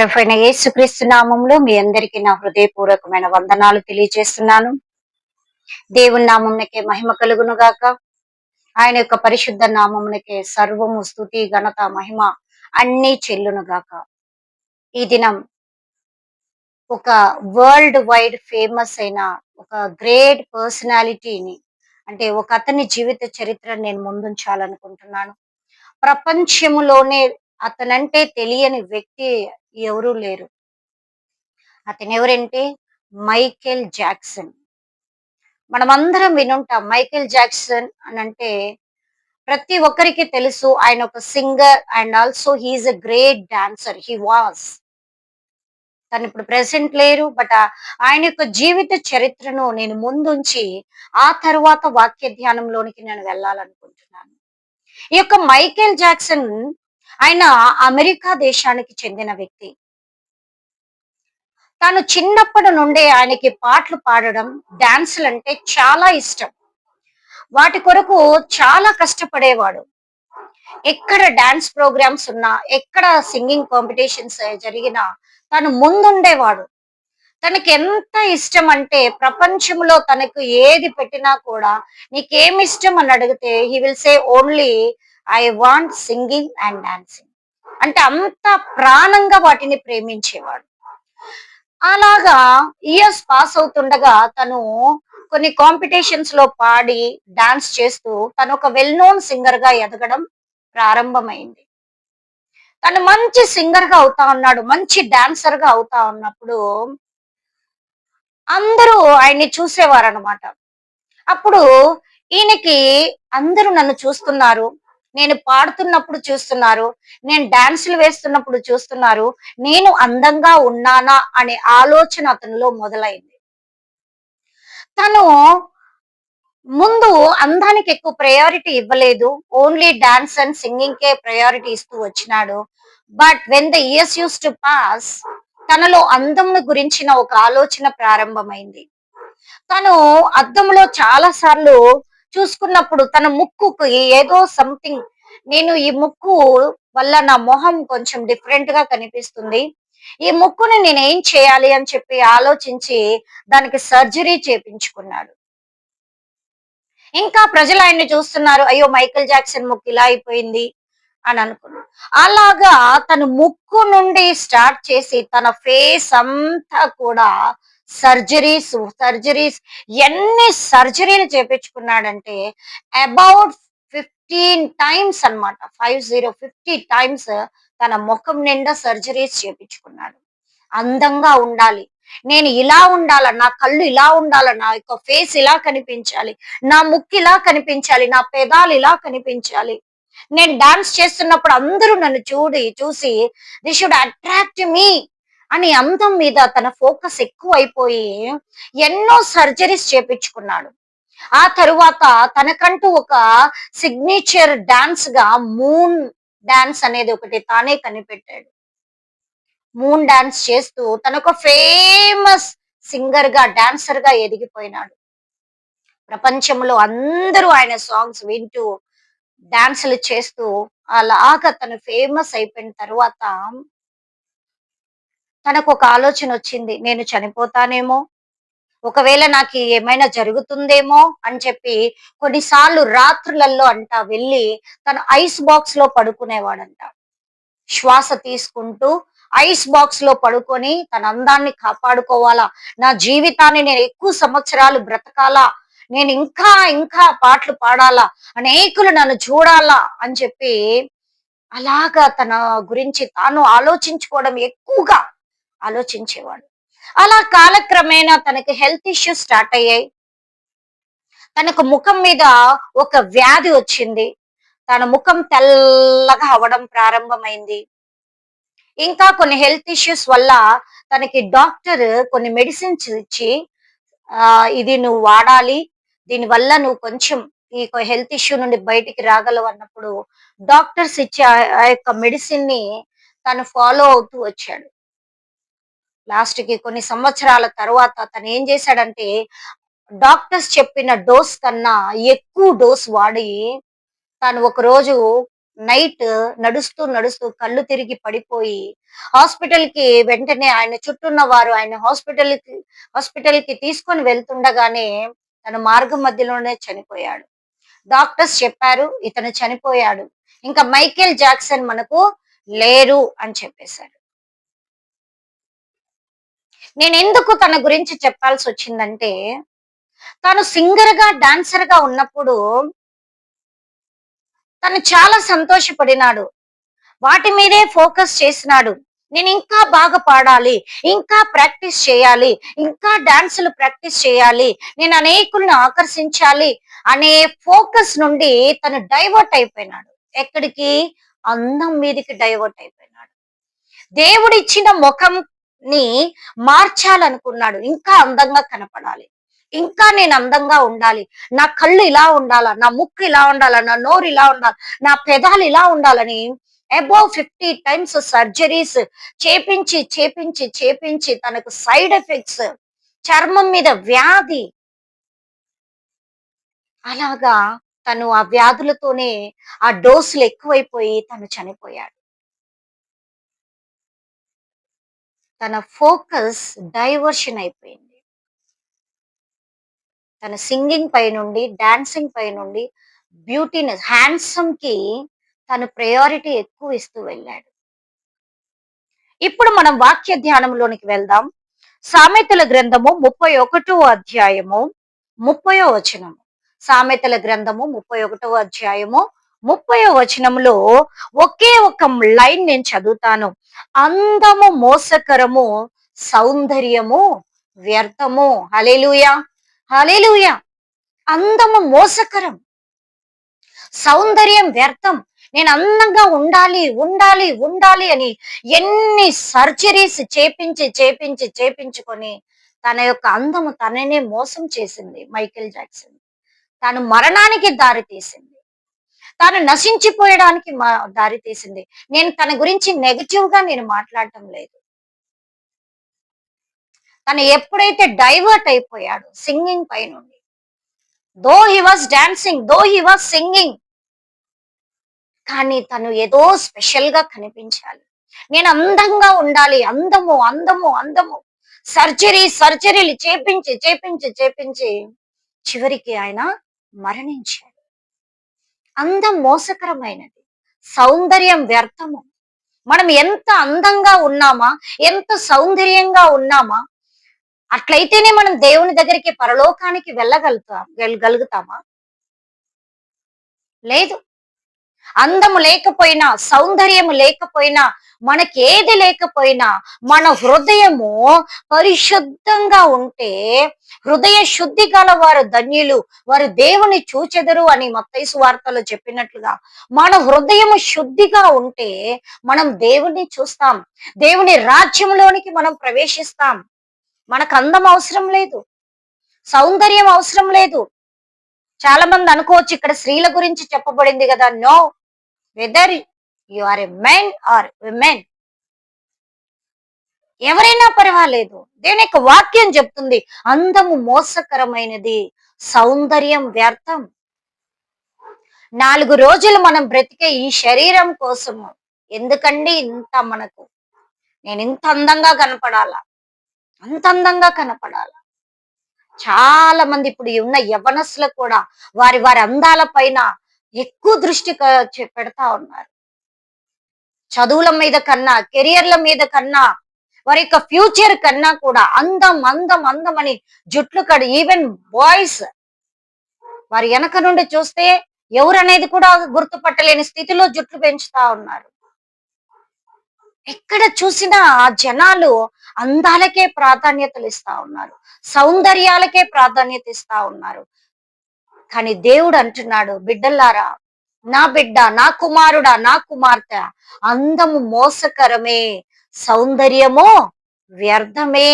ప్రభైన యేసుక్రీస్తు నామంలో మీ అందరికీ నా హృదయపూర్వకమైన వందనాలు తెలియజేస్తున్నాను. దేవుని నామంకే మహిమ కలుగును గాక ఆయన యొక్క పరిశుద్ధ నామమునకే సర్వము స్థుతి ఘనత మహిమ అన్నీ చెల్లును గాక ఈ దినం ఒక వరల్డ్ వైడ్ ఫేమస్ అయిన ఒక గ్రేట్ పర్సనాలిటీని అంటే ఒక అతని జీవిత చరిత్ర నేను ముందుంచాలనుకుంటున్నాను. ప్రపంచములోనే అతనంటే తెలియని వ్యక్తి ఎవరూ లేరు. అతను ఎవరంటే మైకేల్ జాక్సన్. మనమందరం వినుంటాం మైకేల్ జాక్సన్ అని అంటే ప్రతి ఒక్కరికి తెలుసు ఆయన ఒక singer and also he is a great dancer. He was. తను ఇప్పుడు ప్రెసెంట్ లేరు బట్ ఆయన యొక్క జీవిత చరిత్రను నేను ముందుంచి ఆ తర్వాత వాక్య ధ్యానంలోనికి నేను వెళ్ళాలనుకుంటున్నాను. ఈ యొక్క మైకేల్ జాక్సన్ ఆయన అమెరికా దేశానికి చెందిన వ్యక్తి. తాను చిన్నప్పటి నుండే ఆయనకి పాటలు పాడడం డాన్సులు అంటే చాలా ఇష్టం. వాటి కొరకు చాలా కష్టపడేవాడు. ఎక్కడ డాన్స్ ప్రోగ్రామ్స్ ఉన్నా ఎక్కడ సింగింగ్ కాంపిటీషన్స్ జరిగినా తను ముందుండేవాడు. తనకి ఎంత ఇష్టం అంటే ప్రపంచంలో తనకు ఏది పెట్టినా కూడా నీకేమి ఇష్టం? అని అడిగితే he will say only I want singing and dancing అంటే అంత ప్రాణంగా వాటిని ప్రేమించేవాడు. అలాగా ఇయర్స్ పాస్ అవుతుండగా తను కొన్ని కాంపిటీషన్స్లో పాడి డాన్స్ చేస్తూ తను ఒక వెల్ నోన్ సింగర్గా ఎదగడం ప్రారంభమైంది. తను మంచి సింగర్గా అవుతా ఉన్నాడు మంచి డాన్సర్గా అవుతా ఉన్నప్పుడు అందరూ ఆయన్ని చూసేవారు అనమాట అప్పుడు ఈయనకి అందరూ నన్ను చూస్తున్నారు. నేను పాడుతున్నప్పుడు చూస్తున్నారు నేను డాన్సులు వేస్తున్నప్పుడు చూస్తున్నారు నేను అందంగా ఉన్నానా అనే ఆలోచన అతనిలో మొదలైంది. తను ముందు అందానికి ఎక్కువ ప్రయారిటీ ఇవ్వలేదు ఓన్లీ డాన్స్ అండ్ సింగింగ్ కే ప్రయారిటీ ఇస్తూ వచ్చినాడు. But when the years use to pass తనలో అందమును గురించిన ఒక ఆలోచన ప్రారంభమైంది. తను అద్దంలో చాలా సార్లు చూసుకున్నప్పుడు తన ముక్కుకు ఏదో సంథింగ్ నేను ఈ ముక్కు వల్ల నా మొహం కొంచెం డిఫరెంట్గా కనిపిస్తుంది. ఈ ముక్కుని నేను ఏం చేయాలి అని చెప్పి ఆలోచించి దానికి సర్జరీ చేపించుకున్నాడు. ఇంకా ప్రజలు ఆయన్ని చూస్తున్నారు అయ్యో మైకేల్ జాక్సన్ ముక్కు ఇలా అయిపోయింది అని అనుకున్నాడు. అలాగా తన ముక్కు నుండి స్టార్ట్ చేసి తన ఫేస్ అంతా కూడా సర్జరీస్ సర్జరీస్ ఎన్ని సర్జరీలు చేపించుకున్నాడంటే అబౌట్ ఫిఫ్టీన్ టైమ్స్ అనమాట ఫైవ్ జీరో ఫిఫ్టీ టైమ్స్ తన ముఖం నిండా సర్జరీస్ చేపించుకున్నాడు. అందంగా ఉండాలి. నేను ఇలా ఉండాల నా కళ్ళు ఇలా ఉండాల నా యొక్క ఫేస్ ఇలా కనిపించాలి నా ముక్కు ఇలా కనిపించాలి నా పెదాలు ఇలా కనిపించాలి. నేను డాన్స్ చేస్తున్నప్పుడు అందరూ నన్ను చూడి చూసి ది షుడ్ అట్రాక్ట్ మీ. అని అందం మీద తన ఫోకస్ ఎక్కువ అయిపోయి ఎన్నో సర్జరీస్ చేపించుకున్నాడు. ఆ తరువాత తనకంటూ ఒక సిగ్నేచర్ డాన్స్గా మూన్ డాన్స్ అనేది ఒకటి తానే కనిపెట్టాడు. మూన్ డాన్స్ చేస్తూ తనొక ఫేమస్ సింగర్గా డాన్సర్గా ఎదిగిపోయినాడు. ప్రపంచంలో అందరూ ఆయన సాంగ్స్ వింటూ డాన్సులు చేస్తూ అలాగా తను ఫేమస్ అయిపోయిన తర్వాత తనకు ఒక ఆలోచన వచ్చింది నేను చనిపోతానేమో? ఒకవేళ నాకు ఏమైనా జరుగుతుందేమో? అని చెప్పి కొన్నిసార్లు రాత్రులలో అంట వెళ్ళి తను ఐస్ బాక్స్లో పడుకునేవాడంట. శ్వాస తీసుకుంటూ ఐస్ బాక్స్లో పడుకొని తన అందాన్ని కాపాడుకోవాలా? నా జీవితాన్ని నేను ఎక్కువ సంవత్సరాలు బ్రతకాలా? నేను ఇంకా ఇంకా పాటలు పాడాలా? అనేకులు నన్ను చూడాలా? అని చెప్పి అలాగా తన గురించి తాను ఆలోచించుకోవడం ఎక్కువగా ఆలోచించేవాడు. అలా కాలక్రమేణా తనకి హెల్త్ ఇష్యూస్ స్టార్ట్ అయ్యాయి. తనకు ముఖం మీద ఒక వ్యాధి వచ్చింది. తన ముఖం తెల్లగా అవడం ప్రారంభమైంది. ఇంకా కొన్ని హెల్త్ ఇష్యూస్ వల్ల తనకి డాక్టర్ కొన్ని మెడిసిన్స్ ఇచ్చి ఆ ఇది నువ్వు వాడాలి దీని వల్ల నువ్వు కొంచెం ఈ హెల్త్ ఇష్యూ నుండి బయటికి రాగలవు అన్నప్పుడు డాక్టర్స్ ఇచ్చే ఆ యొక్క మెడిసిన్ని తను ఫాలో అవుతూ వచ్చాడు. లాస్ట్కి కొన్ని సంవత్సరాల తర్వాత తను ఏం చేశాడంటే డాక్టర్స్ చెప్పిన డోస్ కన్నా ఎక్కువ డోస్ వాడి తను ఒక రోజు నైట్ నడుస్తూ నడుస్తూ కళ్ళు తిరిగి పడిపోయి హాస్పిటల్కి వెంటనే ఆయన చుట్టూన్న వారు ఆయన హాస్పిటల్కి హాస్పిటల్కి తీసుకొని వెళ్తుండగానే తన మార్గం మధ్యలోనే చనిపోయాడు. డాక్టర్స్ చెప్పారు ఇతను చనిపోయాడు. ఇంకా మైకేల్ జాక్సన్ మనకు లేరు అని చెప్పేశారు. నేను ఎందుకు తన గురించి చెప్పాల్సి వచ్చిందంటే తను సింగర్గా డాన్సర్గా ఉన్నప్పుడు తను చాలా సంతోషపడినాడు. వాటి మీదే ఫోకస్ చేసినాడు. నేను ఇంకా బాగా పాడాలి ఇంకా ప్రాక్టీస్ చేయాలి ఇంకా డాన్సులు ప్రాక్టీస్ చేయాలి నేను అనేకుల్ని ఆకర్షించాలి అనే ఫోకస్ నుండి తను డైవర్ట్ అయిపోయినాడు. ఎక్కడికి? అందం మీదకి డైవర్ట్ అయిపోయినాడు. దేవుడిచ్చిన ముఖం ని మార్చాలనుకున్నాడు. ఇంకా అందంగా కనపడాలి. ఇంకా నేను అందంగా ఉండాలి. నా కళ్ళు ఇలా ఉండాలా? నా ముక్కు ఇలా ఉండాలా? నా నోరు ఇలా ఉండాలి? నా పెదాలు ఇలా ఉండాలని అబౌవ్ ఫిఫ్టీ టైమ్స్ సర్జరీస్ చేపించి చేపించి చేపించి తనకు సైడ్ ఎఫెక్ట్స్ చర్మం మీద వ్యాధి అలాగా తను ఆ వ్యాధులతోనే ఆ డోసులు ఎక్కువైపోయి తను చనిపోయాడు. తన ఫోకస్ డైవర్షన్ అయిపోయింది. తన సింగింగ్ పై నుండి డాన్సింగ్ పై నుండి బ్యూటీనెస్ హ్యాండ్సమ్కి తను ప్రయారిటీ ఎక్కువ ఇస్తూ వెళ్ళాడు. ఇప్పుడు మనం వాక్య ధ్యానంలోనికి వెళ్దాం. సామెతల గ్రంథము ముప్పై ఒకటో అధ్యాయము ముప్పయో వచనము. సామెతల గ్రంథము ముప్పై ఒకటో అధ్యాయము ముప్పై వచనంలో ఒకే ఒక లైన్ నేను చదువుతాను. అందము మోసకరము సౌందర్యము వ్యర్థము. హలేలుయా హలేలుయా అందము మోసకరం సౌందర్యం వ్యర్థం. నేను అందంగా ఉండాలి ఉండాలి ఉండాలి అని ఎన్ని సర్జరీస్ చేపించి చేపించి చేపించుకొని తన యొక్క అందము తననే మోసం చేసింది మైకేల్ జాక్సన్. తను మరణానికి దారి తీసింది తాను నశించిపోయడానికి మా దారి తీసింది. నేను తన గురించి నెగటివ్గా నేను మాట్లాడటం లేదు. తను ఎప్పుడైతే డైవర్ట్ అయిపోయాడు సింగింగ్ పై నుండి though he was dancing though he was singing కానీ తను ఏదో స్పెషల్గా కనిపించాలి. నేను అందంగా ఉండాలి. అందము అందము అందము. సర్జరీ సర్జరీలు చేపించి చేపించి చేపించి చివరికి ఆయన మరణించాడు. అందం మోసకరమైనది. సౌందర్యం వ్యర్థము. మనం ఎంత అందంగా ఉన్నామా ఎంత సౌందర్యంగా ఉన్నామా అట్లయితేనే మనం దేవుని దగ్గరికి పరలోకానికి వెళ్ళగలుగుతాం వెళ్ళగలుగుతామా? లేదు. అందము లేకపోయినా సౌందర్యము లేకపోయినా మనకేది లేకపోయినా మన హృదయము పరిశుద్ధంగా ఉంటే హృదయ శుద్ధి గల వారు ధన్యులు వారు దేవుని చూచెదరు అని మత్తైసు వార్తలో చెప్పినట్లుగా మన హృదయము శుద్ధిగా ఉంటే మనం దేవుని చూస్తాం దేవుని రాజ్యంలోనికి మనం ప్రవేశిస్తాం. మనకు అందం అవసరం లేదు సౌందర్యం అవసరం లేదు చాలా మంది అనుకోవచ్చు ఇక్కడ స్త్రీల గురించి చెప్పబడింది కదా. No whether you are a men or women ఎవరైనా పర్వాలేదు. దేని యొక్క వాక్యం చెప్తుంది. అందము మోసకరమైనది. సౌందర్యం వ్యర్థం. నాలుగు రోజులు మనం బ్రతికే ఈ శరీరం కోసము. ఎందుకండి ఇంత మనకు? నేను ఇంత అందంగా కనపడాలా? అంత అందంగా కనపడాలా? చాలా మంది ఇప్పుడు ఉన్న యవనస్సులు కూడా వారి వారి అందాల పైన ఎక్కువ దృష్టి పెడతా ఉన్నారు. చదువుల మీద కన్నా కెరియర్ల మీద కన్నా వారి యొక్క ఫ్యూచర్ కన్నా కూడా అందం అందం అందం అని జుట్లు కడు ఈవెన్ బాయ్స్ వారి వెనక నుండి చూస్తే ఎవరనేది కూడా గుర్తుపట్టలేని స్థితిలో జుట్లు పెంచుతా ఉన్నారు. ఎక్కడ చూసినా ఆ జనాలు అందాలకే ప్రాధాన్యతలు ఇస్తా ఉన్నారు సౌందర్యాలకే ప్రాధాన్యత ఇస్తా ఉన్నారు. కానీ దేవుడు అంటున్నాడు బిడ్డల్లారా నా బిడ్డ నా కుమారుడా నా కుమార్తె అందము మోసకరమే సౌందర్యము వ్యర్థమే.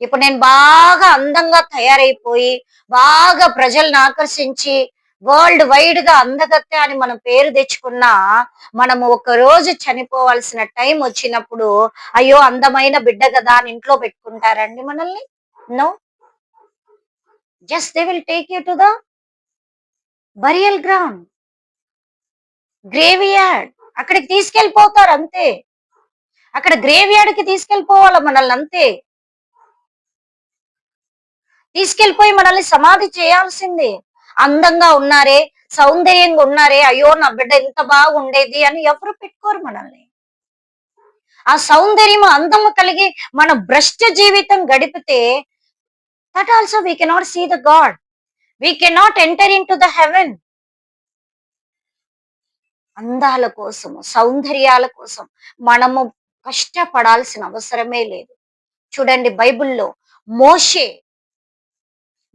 ఇప్పుడు నేను బాగా అందంగా తయారైపోయి బాగా ప్రజలను ఆకర్షించి వరల్డ్ వైడ్గా అందగత్తె అని మనం పేరు తెచ్చుకున్నా మనము ఒక రోజు చనిపోవాల్సిన టైం వచ్చినప్పుడు అయ్యో అందమైన బిడ్డ కదా అని ఇంట్లో పెట్టుకుంటారండి మనల్ని? No just they will take you to the burial ground grave అక్కడికి తీసుకెళ్ళిపోతారు అంతే. అక్కడ గ్రేవ్ యార్డ్కి తీసుకెళ్ళిపోవాలి మనల్ని అంతే. తీసుకెళ్ళిపోయి మనల్ని సమాధి చేయాల్సిందే. అందంగా ఉన్నారే సౌందర్యంగా ఉన్నారే అయ్యో నా బిడ్డ ఎంత బాగుండేది అని ఎవరు పెట్టుకోరు మనల్ని. ఆ సౌందర్యం అందము కలిగి మన భ్రష్ట జీవితం గడిపితే that also we cannot see the god we cannot enter in to the heaven అందాల కోసము సౌందర్యాల కోసం మనము కష్టపడాల్సిన అవసరమే లేదు. చూడండి బైబిల్లో మోషే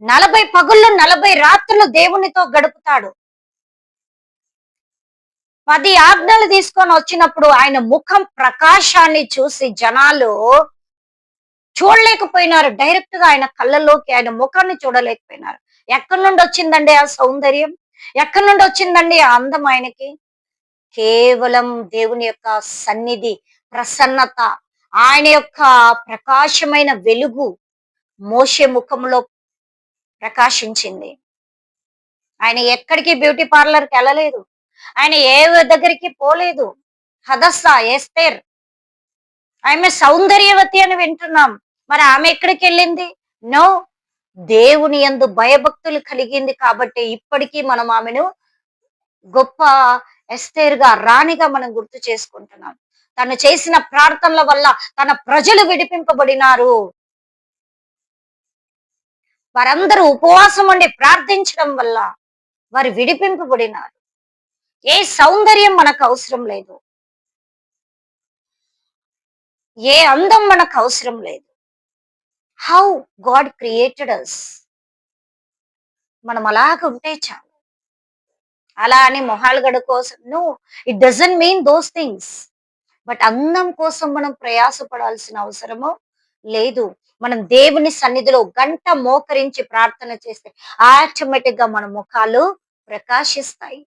నలభై పగుళ్ళు నలభై రాత్రులు దేవునితో గడుపుతాడు. పది ఆజ్ఞలు తీసుకొని వచ్చినప్పుడు ఆయన ముఖం ప్రకాశాన్ని చూసి జనాలు చూడలేకపోయినారు. డైరెక్ట్గా ఆయన కళ్ళలోకి ఆయన ముఖాన్ని చూడలేకపోయినారు. ఎక్కడి నుండి వచ్చిందండి ఆ సౌందర్యం? ఎక్కడి నుండి వచ్చిందండి ఆ అందం ఆయనకి? కేవలం దేవుని యొక్క సన్నిధి ప్రసన్నత ఆయన యొక్క ప్రకాశమైన వెలుగు మోషే ముఖంలో ప్రకాశించింది. ఆయన ఎక్కడికి బ్యూటీ పార్లర్కి వెళ్ళలేదు. ఆయన ఏ దగ్గరికి పోలేదు. హదస్సా ఏస్తేర్. ఆమె సౌందర్యవతి అని వింటున్నాం. మరి ఆమె ఎక్కడికి వెళ్ళింది? నో. దేవుని యందు భయభక్తులు కలిగింది కాబట్టి ఇప్పటికీ మనం ఆమెను గొప్ప ఎస్తేర్గా రాణిగా మనం గుర్తు చేసుకుంటున్నాం. తను చేసిన ప్రార్థనల వల్ల తన ప్రజలు విడిపింపబడినారు. వారందరూ ఉపవాసం ఉండి ప్రార్థించడం వల్ల వారు విడిపింపబడినారు. ఏ సౌందర్యం మనకు అవసరం లేదు. ఏ అందం మనకు అవసరం లేదు. హౌ గాడ్ క్రియేటెడ్ అస్ మనం అలాగ ఉంటే చాలు. అలా అని మొహాలు గడ కోసం no it doesn't mean those things but అందం కోసం మనం ప్రయాసపడాల్సిన అవసరము లేదు. మనం దేవుని సన్నిధిలో గంట మోకరించి ప్రార్థన చేస్తే ఆటోమేటిక్గా మన ముఖాలు ప్రకాశిస్తాయి.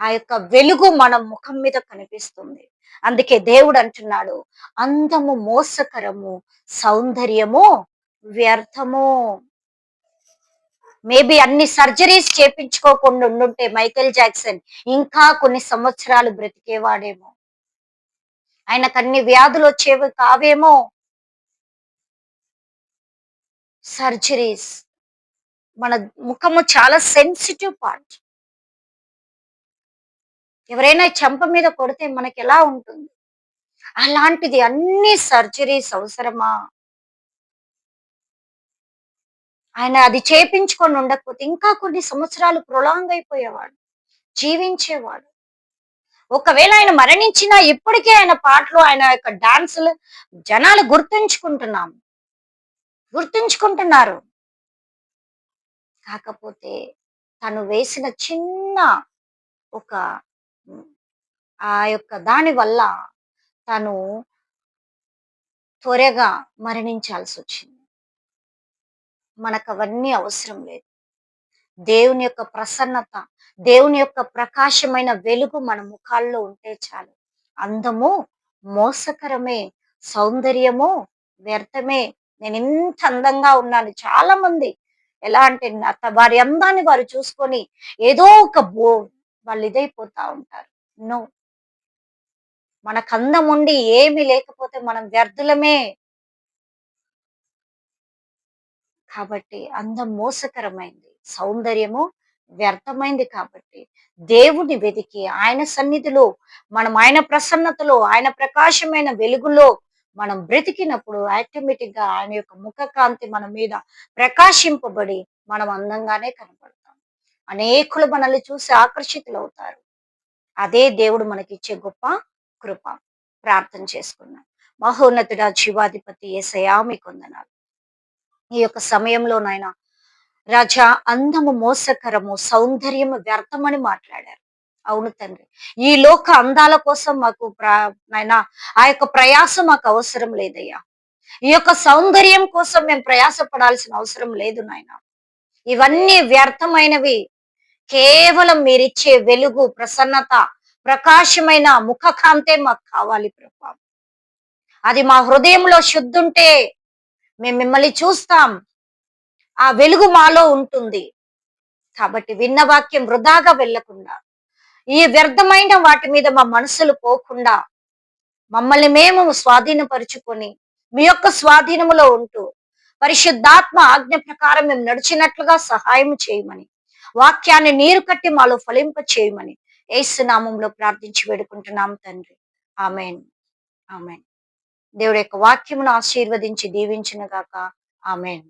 ఆ యొక్క వెలుగు మన ముఖం మీద కనిపిస్తుంది. అందుకే దేవుడు అంటున్నాడు అందము మోసకరము సౌందర్యము వ్యర్థము. మేబీ అన్ని సర్జరీస్ చేపించుకోకుండా ఉండుంటే మైకేల్ జాక్సన్ ఇంకా కొన్ని సంవత్సరాలు బ్రతికేవాడేమో. ఆయనకు అన్ని వ్యాధులు వచ్చేవి కావేమో. సర్జరీస్. మన ముఖము చాలా సెన్సిటివ్ పార్ట్. ఎవరైనా చెంప మీద కొడితే మనకి ఎలా ఉంటుంది? అలాంటిది అన్ని సర్జరీస్ అవసరమా? ఆయన అది చేపించుకొని ఉండకపోతే ఇంకా కొన్ని సంవత్సరాలు ప్రొలాంగ్ అయిపోయేవాడు జీవించేవాడు. ఒకవేళ ఆయన మరణించినా ఇప్పటికే ఆయన పాటలు ఆయన యొక్క డాన్సులు జనాలు గుర్తుంచుకుంటున్నాము. గుర్తుంచుకుంటున్నారు. కాకపోతే తను వేసిన చిన్న ఒక ఆ యొక్క దాని వల్ల తను త్వరగా మరణించాల్సి వచ్చింది మనకు అవన్నీ అవసరం లేదు. దేవుని యొక్క ప్రసన్నత దేవుని యొక్క ప్రకాశమైన వెలుగు మన ముఖాల్లో ఉంటే చాలు. అందము మోసకరమే సౌందర్యము వ్యర్థమే నేను ఇంత అందంగా ఉన్నాను. చాలా మంది ఎలా అంటే వారి అందాన్ని వారు చూసుకొని ఏదో ఒక బో వాళ్ళు ఇదైపోతా ఉంటారు. నో. మనకు అందం ఉండి ఏమి లేకపోతే మనం వ్యర్థులమే. కాబట్టి అందం మోసకరమైంది. సౌందర్యము వ్యర్థమైంది కాబట్టి దేవుని వెతికి ఆయన సన్నిధిలో మనం ఆయన ప్రసన్నతలో ఆయన ప్రకాశమైన వెలుగులో మనం బ్రతికినప్పుడు ఆటోమేటిక్గా ఆయన యొక్క ముఖ కాంతి మన మీద ప్రకాశింపబడి మనం అందంగానే కనపడతాం. అనేకులు మనల్ని చూసి ఆకర్షితులు అవుతారు అదే దేవుడు మనకిచ్చే గొప్ప కృప. ప్రార్థన చేసుకున్నాం మహోన్నతుడ జీవాధిపతి ఏసయా మీకు కొందనాలు ఈ యొక్క సమయంలో నాయన రాజా అందము మోసకరము సౌందర్యము వ్యర్థమని మాట్లాడారు. అవును తండ్రి. ఈ లోక అందాల కోసం మాకు నాయన ఆ యొక్క ప్రయాసం మాకు అవసరం లేదయ్యా. ఈ యొక్క సౌందర్యం కోసం మేము ప్రయాసపడాల్సిన అవసరం లేదు నాయన. ఇవన్నీ వ్యర్థమైనవి. కేవలం మీరిచ్చే వెలుగు ప్రసన్నత ప్రకాశమైన ముఖకాంతే మాకు కావాలి ప్రభా. అది మా హృదయంలో శుద్ధుంటే మేము మిమ్మల్ని చూస్తాం. ఆ వెలుగు మాలో ఉంటుంది. కాబట్టి విన్న వాక్యం వృధాగా వెళ్ళకుండా ఈ వ్యర్థమైన వాటి మీద మా మనసులు పోకుండా మమ్మల్ని మేము స్వాధీనపరుచుకొని మీ యొక్క స్వాధీనములో ఉంటూ పరిశుద్ధాత్మ ఆజ్ఞ ప్రకారం మేము నడిచినట్లుగా సహాయం చేయమని వాక్యాన్ని నీరు కట్టి మాలో ఫలింప చేయమని ఏసునామంలో ప్రార్థించి వేడుకుంటున్నాం తండ్రి. ఆమెన్. ఆమెన్. దేవుడి యొక్క వాక్యమును ఆశీర్వదించి దీవించిన గాక ఆమెన్.